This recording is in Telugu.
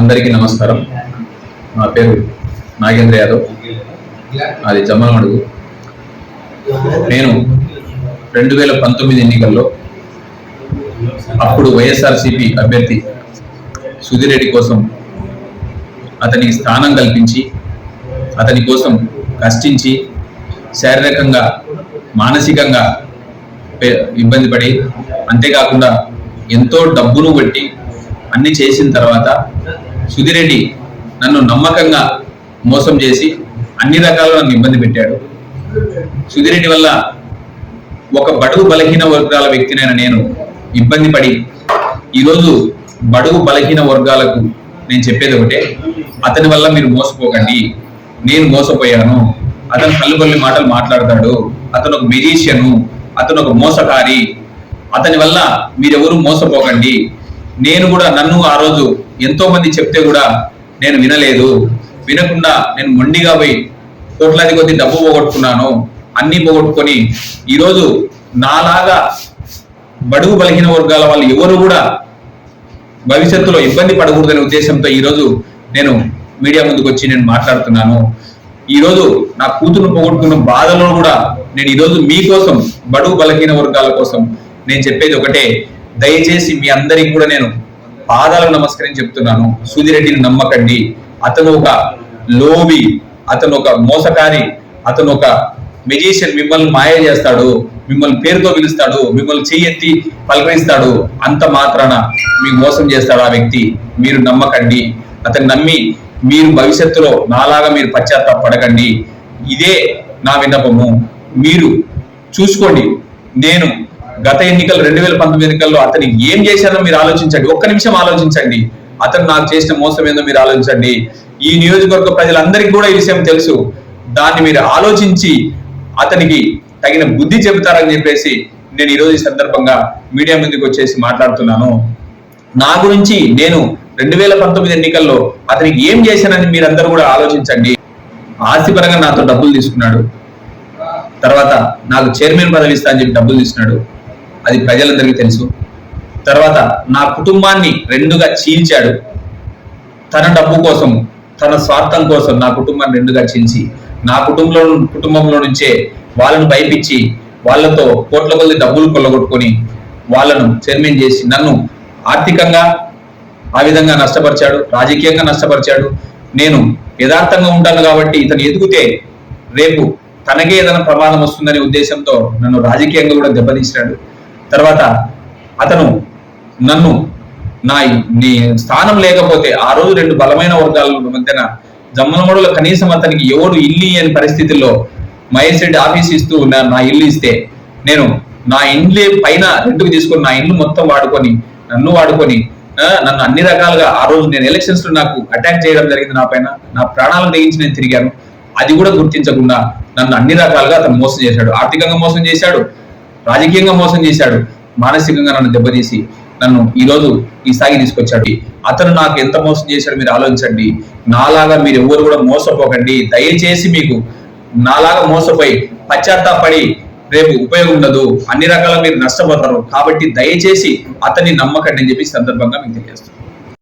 అందరికీ నమస్కారం. నా పేరు నాగేంద్ర యాదవ్. అది జమ్మలమడుగు. నేను రెండు వేల పంతొమ్మిది ఎన్నికల్లో అప్పుడు వైఎస్ఆర్సిపి అభ్యర్థి సుధిరెడ్డి కోసం అతనికి స్థానం కల్పించి అతని కోసం కష్టించి శారీరకంగా మానసికంగా పే- ఇబ్బంది పడి అంతేకాకుండా ఎంతో డబ్బును బట్టి అన్ని చేసిన తర్వాత సుధిరెడ్డి నన్ను నమ్మకంగా మోసం చేసి అన్ని రకాల నన్ను ఇబ్బంది పెట్టాడు. సుధిరెడ్డి వల్ల ఒక బడుగు బలహీన వర్గాల వ్యక్తినైన నేను ఇబ్బంది పడి ఈరోజు బడుగు బలహీన వర్గాలకు నేను చెప్పేది ఒకటే అతని వల్ల మీరు మోసపోకండి. నేను మోసపోయాను. అతను కల్లుబల్లి మాటలు మాట్లాడతాడు. అతను ఒక మెజీషియను. అతను ఒక మోసకారి. అతని వల్ల మీరెవరు మోసపోకండి. నేను కూడా నన్ను ఆ రోజు ఎంతో మంది చెప్తే కూడా నేను వినలేదు. వినకుండా నేను మొండిగా పోయి కోట్లాది కొద్ది డబ్బు పోగొట్టుకున్నాను. అన్ని పోగొట్టుకొని ఈరోజు నాలాగా బడుగు బలహీన వర్గాల వాళ్ళు ఎవరు కూడా భవిష్యత్తులో ఇబ్బంది పడకూడదనే ఉద్దేశంతో ఈరోజు నేను మీడియా ముందుకు వచ్చి నేను మాట్లాడుతున్నాను. ఈరోజు నా కూతురు పోగొట్టుకున్న బాధలో కూడా నేను ఈరోజు మీకోసం బడుగు బలహీన వర్గాల కోసం నేను చెప్పేది ఒకటే. దయచేసి మీ అందరికి కూడా నేను పాదాలకు నమస్కరించి చెప్తున్నాను. సుధిరెడ్డిని నమ్మకండి. అతను ఒక లోబి అతను ఒక మోసకారి అతను ఒక మెజీషియన్ మిమ్మల్ని మాయ చేస్తాడు మిమ్మల్ని పేరుతో పిలుస్తాడు మిమ్మల్ని చెయ్యెత్తి పలకరిస్తాడు. అంత మాత్రాన మీకు మోసం చేస్తాడు ఆ వ్యక్తి. మీరు నమ్మకండి. అతను నమ్మి మీరు భవిష్యత్తులో నాలాగా మీరు పశ్చాత్తాపడకండి. ఇదే నా విన్నపము. మీరు చూసుకోండి. నేను గత ఎన్నికలు రెండు వేల పంతొమ్మిది ఎన్నికల్లో అతను ఏం చేశానో మీరు ఆలోచించండి. ఒక్క నిమిషం ఆలోచించండి. అతను నాకు చేసిన మోసం ఏందో మీరు ఆలోచించండి. ఈ నియోజకవర్గ ప్రజలందరికీ కూడా ఈ విషయం తెలుసు. దాన్ని మీరు ఆలోచించి అతనికి తగిన బుద్ధి చెబుతారని చెప్పేసి నేను ఈరోజు ఈ సందర్భంగా మీడియా ముందుకు వచ్చేసి మాట్లాడుతున్నాను. నా గురించి నేను రెండు వేల పంతొమ్మిది ఎన్నికల్లో అతనికి ఏం చేశానని మీరందరూ కూడా ఆలోచించండి. ఆస్తిపరంగా నాతో డబ్బులు తీసుకున్నాడు. తర్వాత నాకు చైర్మన్ పదవి ఇస్తా అని చెప్పి డబ్బులు తీసుకున్నాడు అది ప్రజలందరికీ తెలుసు. తర్వాత నా కుటుంబాన్ని రెండుగా చీల్చాడు. తన డబ్బు కోసం తన స్వార్థం కోసం నా కుటుంబాన్ని రెండుగా చీల్చి నా కుటుంబంలో కుటుంబంలో నుంచే వాళ్ళను భయపించి వాళ్ళతో కోట్ల కొద్ది డబ్బులు కొల్లగొట్టుకొని వాళ్ళను చైర్మన్ చేసి నన్ను ఆర్థికంగా ఆ విధంగా నష్టపరిచాడు రాజకీయంగా నష్టపరిచాడు. నేను యథార్థంగా ఉంటాను కాబట్టి ఇతను ఎదిగితే రేపు తనకే ఏదైనా ప్రమాదం వస్తుందనే ఉద్దేశంతో నన్ను రాజకీయంగా కూడా దెబ్బతీసినాడు. తర్వాత అతను నన్ను నా నీ స్థానం లేకపోతే ఆ రోజు రెండు బలమైన వర్గాల మధ్యన జమ్మలమడులో కనీసం అతనికి ఎవడు ఇల్లు అని పరిస్థితుల్లో మహేష్ రెడ్డి ఆఫీస్ ఇస్తూ నా నా ఇల్లు ఇస్తే నేను నా ఇండ్లు పైన రెండుకు తీసుకొని నా ఇండ్లు మొత్తం వాడుకొని నన్ను వాడుకొని నన్ను అన్ని రకాలుగా ఆ రోజు నేను ఎలక్షన్స్లో నాకు అటాక్ చేయడం జరిగింది నా పైన నా ప్రాణాలను తెగించి నేను తిరిగాను. అది కూడా గుర్తించకుండా నన్ను అన్ని రకాలుగా అతను మోసం చేశాడు. ఆర్థికంగా మోసం చేశాడు. రాజకీయంగా మోసం చేశాడు. మానసికంగా నన్ను దెబ్బతీసి నన్ను ఈరోజు ఈ స్థాయికి తీసుకొచ్చాడు. అతను నాకు ఎంత మోసం చేశాడు మీరు ఆలోచించండి. నాలాగా మీరు ఎవరు కూడా మోసపోకండి. దయచేసి మీకు నాలాగా మోసపోయి పశ్చాత్తాపడి రేపు ఉపయోగం ఉండదు. అన్ని రకాల మీరు నష్టపోతారు. కాబట్టి దయచేసి అతన్ని నమ్మకండి అని చెప్పి సందర్భంగా మీకు తెలియజేస్తున్నాను.